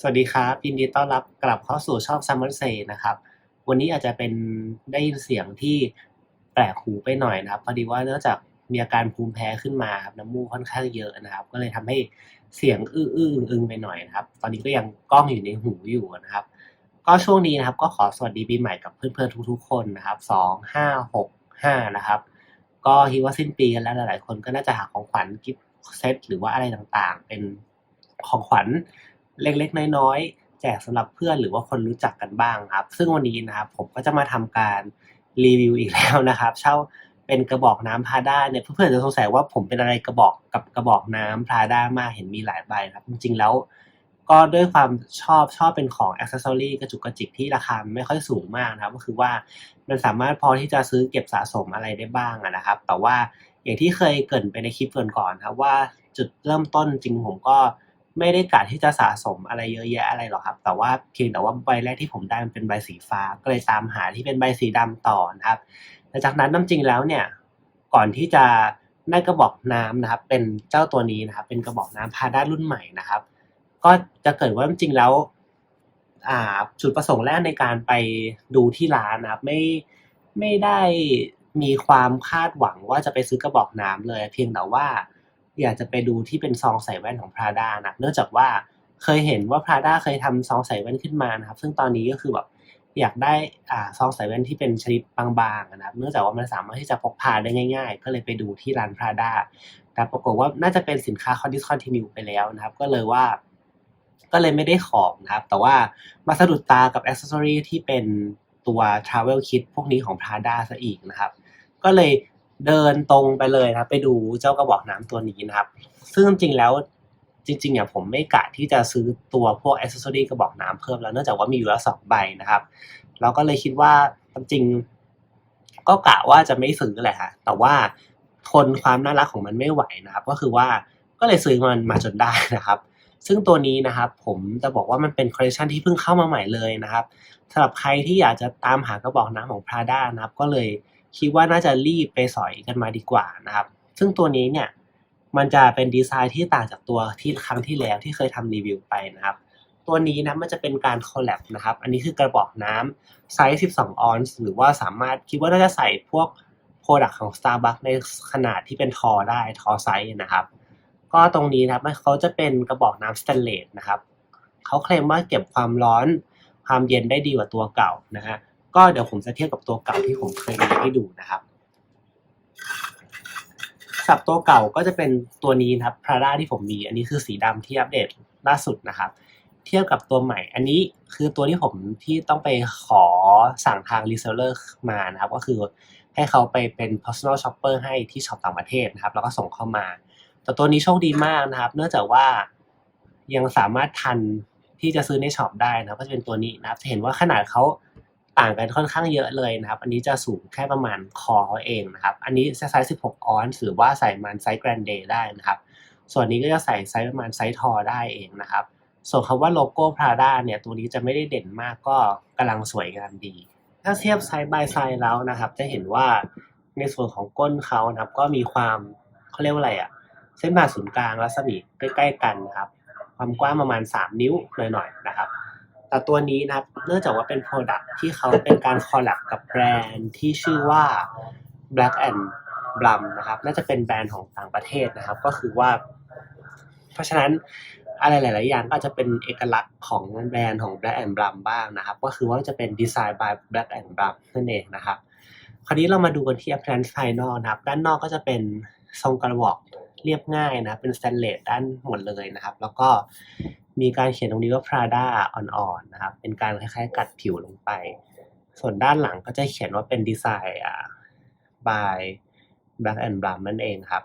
สวัสดีครับยินดีต้อนรับกลับเข้าสู่ช่อง Summer Say นะครับ วันนี้อาจจะเป็นได้ยินเสียงที่แปลกหูไปหน่อยนะครับพอดีว่าเนื่องจากมีอาการภูมิแพ้ขึ้นมาครับน้ำมูกค่อนข้างเยอะนะครับ ก็เลยทำให้เสียงอื้ออื้ออึงไปหน่อยนะครับ ตอนนี้ก็ยังกล้องอยู่ในหูอยู่นะครับ ก็ช่วงนี้นะครับก็ขอสวัสดีปีใหม่กับเพื่อนๆทุกๆคนนะครับสองห้าหกห้านะครับ ก็คิดว่าสิ้นปีกันแล้วหลายๆคนก็น่าจะหาของขวัญกิฟต์เซตหรือว่าอะไรต่างๆ เป็นของขวัญ เล็กๆ น้อยๆ แจกสำหรับเพื่อนหรือว่าคนรู้จักกันบ้างครับ ซึ่งวันนี้นะครับผมก็จะมาทำการรีวิวอีกแล้วนะครับ เช่าเป็นกระบอกน้ำพาด้าเนี่ยเพื่อนๆจะสงสัยว่าผมเป็นอะไรกระบอกกับกระบอกน้ำพาด้ามากเห็นมีหลายใบครับ จริงๆแล้วก็ด้วยความชอบชอบเป็นของอ c เซสซอรี่กระจุกกระจิกที่ราคาไม่ค่อยสูงมากนะครับ ก็คือว่ามันสามารถพอที่จะซื้อเก็บสะสมอะไรได้บ้างนะครับ แต่ว่าอย่างที่เคยเกินไปในคลิปก่อนๆครับว่าจุดเริ่มต้นจริงผมก็ ไม่ได้กะที่จะสะสมอะไรเยอะแยะอะไรหรอกครับ แต่ว่าเพียงแต่ว่าใบแรกที่ผมได้มันเป็นใบสีฟ้า ก็เลยตามหาที่เป็นใบสีดำต่อนะครับหลังจากนั้นน้ำจริงแล้วเนี่ย ก่อนที่จะได้กระบอกน้ำนะครับ เป็นเจ้าตัวนี้นะครับ เป็นกระบอกน้ำพาด้ารุ่นใหม่นะครับ ก็จะเกิดว่าจริงแล้วอ่าจุดประสงค์แรกในการไปดูที่ร้านนะครับ ไม่ไม่ได้มีความคาดหวังว่าจะไปซื้อกระบอกน้ำเลย เพียงแต่ว่า อยากจะไปดูที่เป็นซองใส่แว่นของ Prada นะเนื่องจากว่าเคยเห็นว่า Prada เคยทำซองใส่แว่นขึ้นมานะครับซึ่งตอนนี้ก็คือแบบอยากได้อ่าซองใส่แว่นที่เป็นชนิดบางๆนะครับเนื่องจากว่ามันสามารถที่จะพกพาได้ง่าย ๆ ก็เลยไปดูที่ร้าน Prada แต่ปรากฏว่าน่าจะเป็นสินค้า discontinue ไปแล้วนะครับ ก็เลยว่า ก็เลยไม่ได้ของนะครับ แต่ว่ามาสะดุดตากับอ c เซสซอรีที่เป็นตัว Travel Kit พวกนี้ของ Prada ซะอีกนะครับ ก็เลย เดินตรงไปเลยนะไปดูเจ้ากระบอกน้ำตัวนี้นะครับ ซึ่งจริงๆแล้วจริงๆเนี่ยผมไม่กะที่จะซื้อตัวพวกอ c เซสซอรีกระบอกน้ำเพิ่มแล้วเนื่องจากว่ามีอยู่แล้วสองใบนะครับ เราก็เลยคิดว่าจริงๆก็กะว่าจะไม่ซื้อแหละฮะแต่ว่าทนความน่ารักของมันไม่ไหวนะครับ ก็คือว่าก็เลยซื้อมันมาจนได้นะครับซึ่งตัวนี้นะครับผมจะบอกว่ามันเป็นคอลเลคชันที่เพิ่งเข้ามาใหม่เลยนะครับสำหรับใครที่อยากจะตามหากระบอกน้ำของ Prada นะครับ ก็เลย คิดว่าน่าจะรีบไปสอยกันมาดีกว่านะครับ ซึ่งตัวนี้เนี่ยมันจะเป็นดีไซน์ที่ต่างจากตัวที่ครั้งที่แล้วที่เคยทำรีวิวไปนะครับ ตัวนี้นะมันจะเป็นการคอลแลบนะครับ อันนี้คือกระบอกน้ำไซส์ 12 ออนซ์หรือว่าสามารถคิดว่าน่าจะใส่พวกโปรดักต์ของ Starbucks ในขนาดที่เป็นทอได้ทอไซส์นะครับ ก็ตรงนี้นะครับเขาจะเป็นกระบอกน้ำสแตนเลสนะครับเขาเคลมว่าเก็บความร้อนความเย็นได้ดีกว่าตัวเก่านะฮะ ก็เดี๋ยวผมจะเทียบกับตัวเก่าที่ผมเคยมีให้ดูนะครับสับตัวเก่าก็จะเป็นตัวนี้นะครับ Prada ที่ผมมี อันนี้คือสีดำที่อัปเดตล่าสุดนะครับ เทียบกับตัวใหม่ อันนี้คือตัวที่ผมที่ต้องไปขอสั่งทาง reseller มานะครับ ก็คือให้เขาไปเป็น personal shopper ให้ที่ช็อปต่างประเทศนะครับ แล้วก็ส่งเข้ามา แต่ตัวนี้โชคดีมากนะครับ เนื่องจากว่ายังสามารถทันที่จะซื้อในช็อปได้นะครับ ก็จะเป็นตัวนี้นะครับจะเห็นว่าขนาดเขา ต่างกันค่อนข้างเยอะเลยนะครับ อันนี้จะสูงแค่ประมาณคอเองนะครับ อันนี้ไซส์ 16 ออนซ์หรือว่าใส่มันไซส์แกรนเดย์ได้นะครับ ส่วนนี้ก็จะใส่ไซส์ประมาณไซส์ทอได้เองนะครับ ส่วนคำว่าโลโก้ Prada เนี่ยตัวนี้จะไม่ได้เด่นมากก็กำลังสวยงามดี ถ้าเทียบไซส์ by ไซส์แล้วนะครับ จะเห็นว่าในส่วนของก้นเขานะครับ ก็มีความเขาเรียกว่าอะไรอะเส้นผ่าศูนย์กลางรัศมีใกล้ ๆ กันนะครับ ความกว้างประมาณ 3 นิ้วหน่อยๆนะครับ แต่ตัวนี้นะครับเนื่องจากว่าเป็น Product ที่เขาเป็นการคอลแลบกับแบรนด์ที่ชื่อว่า Black and Blum นะครับน่าจะเป็นแบรนด์ของต่างประเทศนะครับ ก็คือว่า เพราะฉะนั้นอะไรหลาย ๆ อย่างก็อาจจะเป็นเอกลักษณ์ของแบรนด์ของ Black and Blum บ้างนะครับ ก็คือว่าจะเป็นดีไซน์ by Black and Blum นั่นเองนะครับ คราวนี้เรามาดูกันที่ appearance ภายนอกนะครับ ด้านนอกก็จะเป็นทรงกระบอกเรียบง่ายนะ เป็นสแตนเลสด้านหมดเลยนะครับ แล้วก็ มีการเขียนตรงนี้ว่า Prada อ่อนๆนะครับ เป็นการคล้ายๆ กัดผิวลงไป ส่วนด้านหลังก็จะเขียนว่าเป็นดีไซน์อ่า by Black and Blum นั่นเองครับ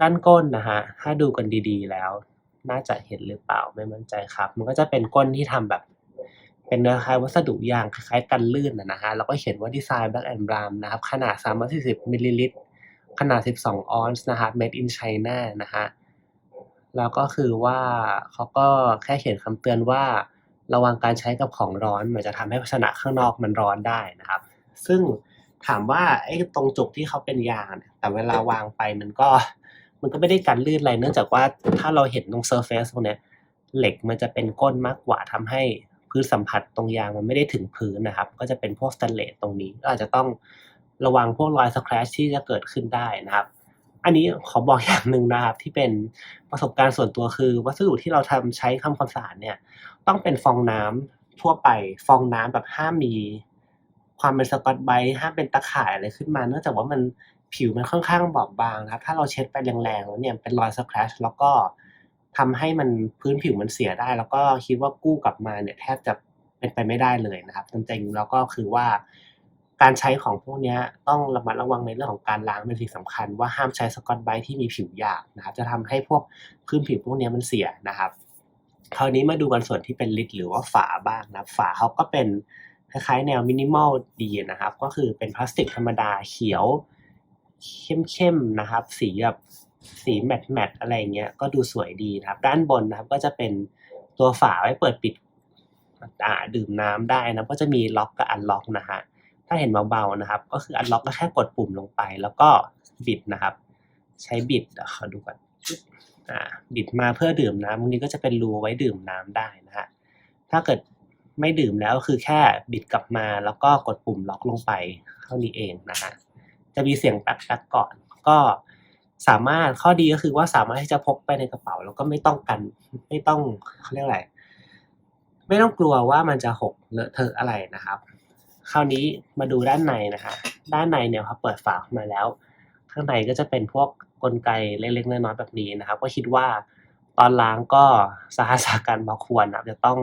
ด้านก้นนะฮะ ถ้าดูกันดีๆแล้ว น่าจะเห็นหรือเปล่าไม่มั่นใจครับ มันก็จะเป็นก้นที่ทำแบบ เป็นเนื้อคล้ายวัสดุยางคล้ายๆกันลื่นนะฮะ แล้วก็เขียนว่าดีไซน์ Black and Blum นะครับ ขนาด 340มิลลิลิตร ขนาด 12 ออนซ์นะครับ made in China นะฮะ แล้วก็คือว่าเขาก็แค่เขียนคำเตือนว่า ระวังการใช้กับของร้อนมันจะทำให้ภาชนะข้างนอกมันร้อนได้นะครับ ซึ่งถามว่าไอ้ตรงจุกที่เขาเป็นยางเนี่ยแต่เวลาวางไปมันก็มันก็ไม่ได้กันลื่นอะไรเนื่องจากว่าถ้าเราเห็นตรงเซอร์เฟซตรงเนี้ยเหล็กมันจะเป็นก้นมากกว่าทำให้พื้นสัมผัสตรงยางมันไม่ได้ถึงพื้นนะครับ ก็จะเป็นพวกสแตนเลสตรงนี้ก็อาจจะต้องระวังพวกรอยสแครชที่จะเกิดขึ้นได้นะครับ อันนี้ขอบอกอย่างหนึ่งนะครับ ที่เป็นประสบการณ์ส่วนตัวคือ วัสดุที่เราทำใช้ทำความสะอาดเนี่ย ต้องเป็นฟองน้ำทั่วไปฟองน้ำแบบห้ามมี ความเป็นสกอตไบห้ามเป็นตะข่ายอะไรขึ้นมา เนื่องจากว่ามันผิวมันค่อนข้างบอบบางนะครับ ถ้าเราเช็ดไปแรงๆแล้วเนี่ยเป็นรอยสครัชแล้วก็ทำให้มันพื้นผิวมันเสียได้ แล้วก็คิดว่ากู้กลับมาเนี่ยแทบจะเป็นไปไม่ได้เลยนะครับจริงๆแล้วก็คือว่า การใช้ของพวกนี้ต้องระมัดระวังในเรื่องของการล้างเป็นสิ่งสำคัญว่าห้ามใช้สกอตไบรท์ที่มีผิวหยาบนะครับ จะทำให้พวกพื้นผิวพวกนี้มันเสียนะครับ คราวนี้มาดูกันส่วนที่เป็นลิดหรือว่าฝาบ้างนะฝาเขาก็เป็นคล้ายๆแนวมินิมอลดีนะครับ ก็คือเป็นพลาสติกธรรมดาเขียวเข้มๆนะครับ สีแบบสีแมตต์แมตต์อะไรเงี้ยก็ดูสวยดีนะครับ ด้านบนนะครับก็จะเป็นตัวฝาไว้เปิดปิดอ่าดื่มน้ำได้นะก็จะมีล็อกกับอันล็อกนะฮะ ถ้าเห็นเบาๆนะครับ ก็คืออันล็อกก็แค่กดปุ่มลงไป แล้วก็บิดนะครับ ใช้บิดเดี๋ยวขอดูก่อนอ่าบิดมาเพื่อดื่มน้ำตรงนี้ก็จะเป็นรูไว้ดื่มน้ำได้นะฮะถ้าเกิดไม่ดื่มแล้วคือแค่บิดกลับมาแล้วก็กดปุ่มล็อกลงไปเท่านี้เองนะฮะจะมีเสียงแป๊กๆก่อน ก็สามารถข้อดีก็คือว่าสามารถที่จะพกไปในกระเป๋า แล้วก็ไม่ต้องกันไม่ต้องเขาเรียกอะไรไม่ต้องกลัวว่ามันจะหกเลอะเทอะอะไรนะครับ คราวนี้มาดูด้านในนะคะ ด้านในเนี่ยพอเปิดฝาออกมาแล้ว ข้างในก็จะเป็นพวกกลไกเล็กๆน้อยๆแบบนี้นะครับ ก็คิดว่าตอนล้างก็สาหัสากันพอควรนะจะต้อง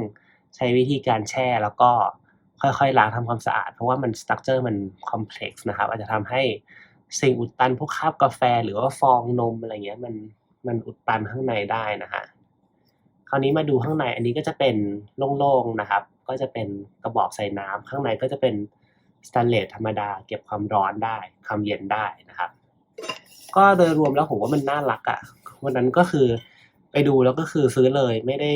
ใช้วิธีการแช่แล้วก็ค่อยๆล้างทำความสะอาด เพราะว่ามันสตรัคเจอร์มันคอมเพล็กซ์นะครับ อาจจะทำให้สิ่งอุดตันพวกคราบกาแฟหรือว่าฟองนมอะไรเงี้ยมันมันอุดตันข้างในได้นะฮะคราวนี้มาดูข้างในอันนี้ก็จะเป็นโล่งๆนะครับ ก็จะเป็นกระบอกใส่น้ำข้างในก็จะเป็นสแตนเลสธรรมดา เก็บความร้อนได้ความเย็นได้นะครับ ก็โดยรวมแล้วผมว่ามันน่ารักอะ่ะวันนั้นก็คือไปดูแล้วก็คือซื้อเลยไม่ได้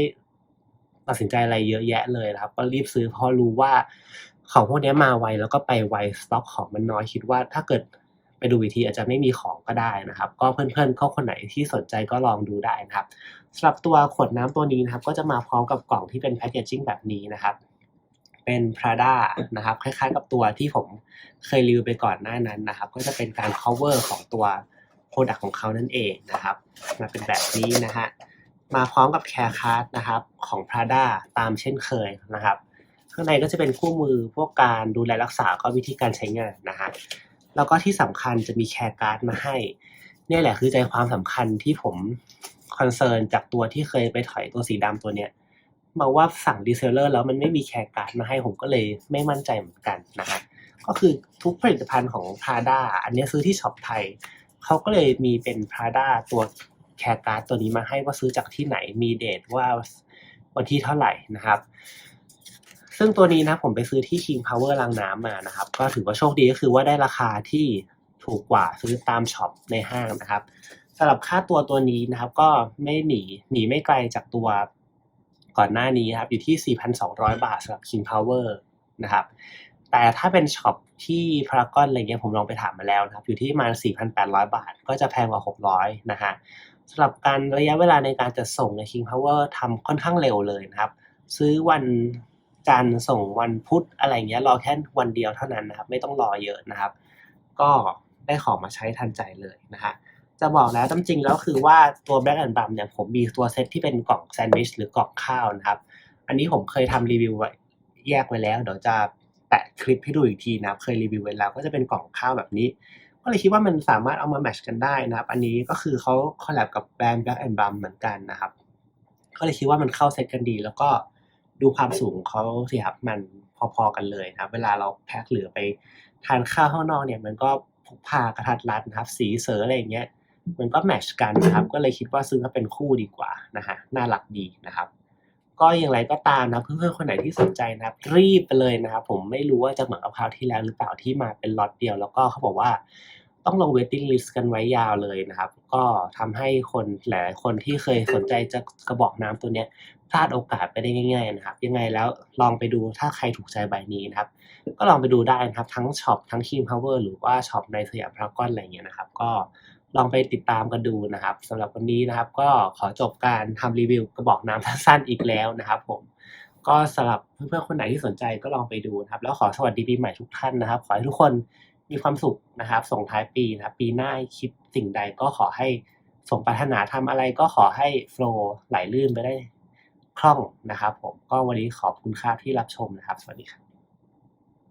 ตัดสินใจอะไรเยอะแยะเลยนะครับ ก็รีบซื้อเพราะรู้ว่าของพวกนี้มาไวแล้วก็ไปไวสต็อกของมันน้อยคิดว่าถ้าเกิด ไปดูวิธีอาจจะไม่มีของก็ได้นะครับ ก็เพื่อนๆเขาคนไหนที่สนใจก็ลองดูได้นะครับสำหรับตัวขวดน้ำตัวนี้นะครับ ก็จะมาพร้อมกับกล่องที่เป็นแพคเกจจิ้งแบบนี้นะครับ เป็น Prada นะครับ คล้ายๆ กับตัวที่ผมเคยรีวิวไปก่อนหน้านั้นนะครับ ก็จะเป็นการ cover ของตัว Product ของเขานั่นเองนะครับ มาเป็นแบบนี้นะฮะมาพร้อมกับ Care Card นะครับของ Prada ตามเช่นเคยนะครับ ข้างในก็จะเป็นคู่มือพวกการดูแลรักษาก็วิธีการใช้งานนะฮะ แล้วก็ที่สำคัญจะมีแคร์การ์ดมาให้ เนี่ยแหละคือใจความสำคัญที่ผมคอนเซิร์นจากตัวที่เคยไปถอยตัวสีดำตัวเนี้ยมาว่าสั่งดีเซลเลอร์แล้วมันไม่มีแคร์การ์ดมาให้ผมก็เลยไม่มั่นใจเหมือนกันนะฮะก็คือทุกผลิตภัณฑ์ของ Prada อันนี้ซื้อที่ช็อปไทย เขาก็เลยมีเป็น Prada ตัวแคร์การ์ดตัวนี้มาให้ว่าซื้อจากที่ไหนมีเดทว่าวันที่เท่าไหร่นะครับ ซึ่งตัวนี้นะผมไปซื้อที่ King Power รางน้ำมานะครับ ก็ถือว่าโชคดีก็คือว่าได้ราคาที่ถูกกว่าซื้อตามช็อปในห้างนะครับสำหรับค่าตัวตัวนี้นะครับ ก็ไม่หนีหนีไม่ไกลจากตัวก่อนหน้านี้ครับอยู่ที่ 4,200 บาทสำหรับ King Power นะครับ แต่ถ้าเป็นช็อปที่พารากอนอะไรเงี้ยผมลองไปถามมาแล้วนะครับ อยู่ที่ประมาณ 4,800 บาท ก็จะแพงกว่า 600 นะฮะสำหรับการระยะเวลาในการจัดส่งใน King Power ทำค่อนข้างเร็วเลยนะครับ ซื้อวัน จันทร์ส่งวันพุธอะไรเงี้ยรอแค่วันเดียวเท่านั้นนะครับ ไม่ต้องรอเยอะนะครับ ก็ได้ของมาใช้ทันใจเลยนะฮะจะบอกแล้วจริงๆแล้วคือว่าตัว Black and b u m เนี่ยผมมีตัวเซตที่เป็นกล่องแซนด์วิชหรือกล่องข้าวนะครับ อันนี้ผมเคยทำรีวิวไว้แยกไว้แล้ว เดี๋ยวจะแปะคลิปให้ดูอีกทีนะเคยรีวิวไว้แล้วก็จะเป็นกล่องข้าวแบบนี้ ก็เลยคิดว่ามันสามารถเอามาแมชกันได้นะครับ อันนี้ก็คือเขาคอลแลบกับแบรนด์ Black and b u m เหมือนกันนะครับ ก็เลยคิดว่ามันเข้าเซตกันดี แล้วก็ ดูความสูงเขาสิครับมันพอๆกันเลยครับ เวลาเราแพ็คเหลือไปทานข้าวข้างนอกเนี่ยมันก็พกพากระทัดรัดนะครับ สีเสืออะไรอย่างเงี้ยมันก็แมชกันนะครับ ก็เลยคิดว่าซื้อมาเป็นคู่ดีกว่านะฮะน่ารักดีนะครับ ก็อย่างไรก็ตามนะเพื่อนๆคนไหนที่สนใจนะครับ รีบไปเลยนะครับ ผมไม่รู้ว่าจะเหมือนกับคราวที่แล้วหรือเปล่าที่มาเป็นล็อตเดียว แล้วก็เขาบอกว่า ต้องลงเวทติ้งลิสต์กันไว้ยาวเลยนะครับ ก็ทำให้คนหลายคนที่เคยสนใจจะกระบอกน้ำตัวเนี้ยพลาดโอกาสไปได้ง่าย ๆ นะครับ ยังไงแล้วลองไปดูถ้าใครถูกใจใบนี้นะครับ ก็ลองไปดูได้นะครับ ทั้งช็อปทั้ง King Power หรือว่าช็อปในสยามพารากอนอะไรเงี้ยนะครับ ก็ลองไปติดตามกันดูนะครับสำหรับวันนี้นะครับ ก็ขอจบการทำรีวิวกระบอกน้ำสั้นๆอีกแล้วนะครับ ผมก็สำหรับเพื่อนๆคนไหนที่สนใจก็ลองไปดูนะครับ แล้วขอสวัสดีปีใหม่ทุกท่านนะครับ ขอให้ทุกคน มีความสุขนะครับ ส่งท้ายปีนะครับปีหน้าคิดสิ่งใดก็ขอให้สมปรารถนาทำอะไรก็ขอให้โฟล์ไหลลื่นไปได้คล่องนะครับผมก็วันนี้ขอบคุณค่าที่รับชมนะครับ สวัสดีครับ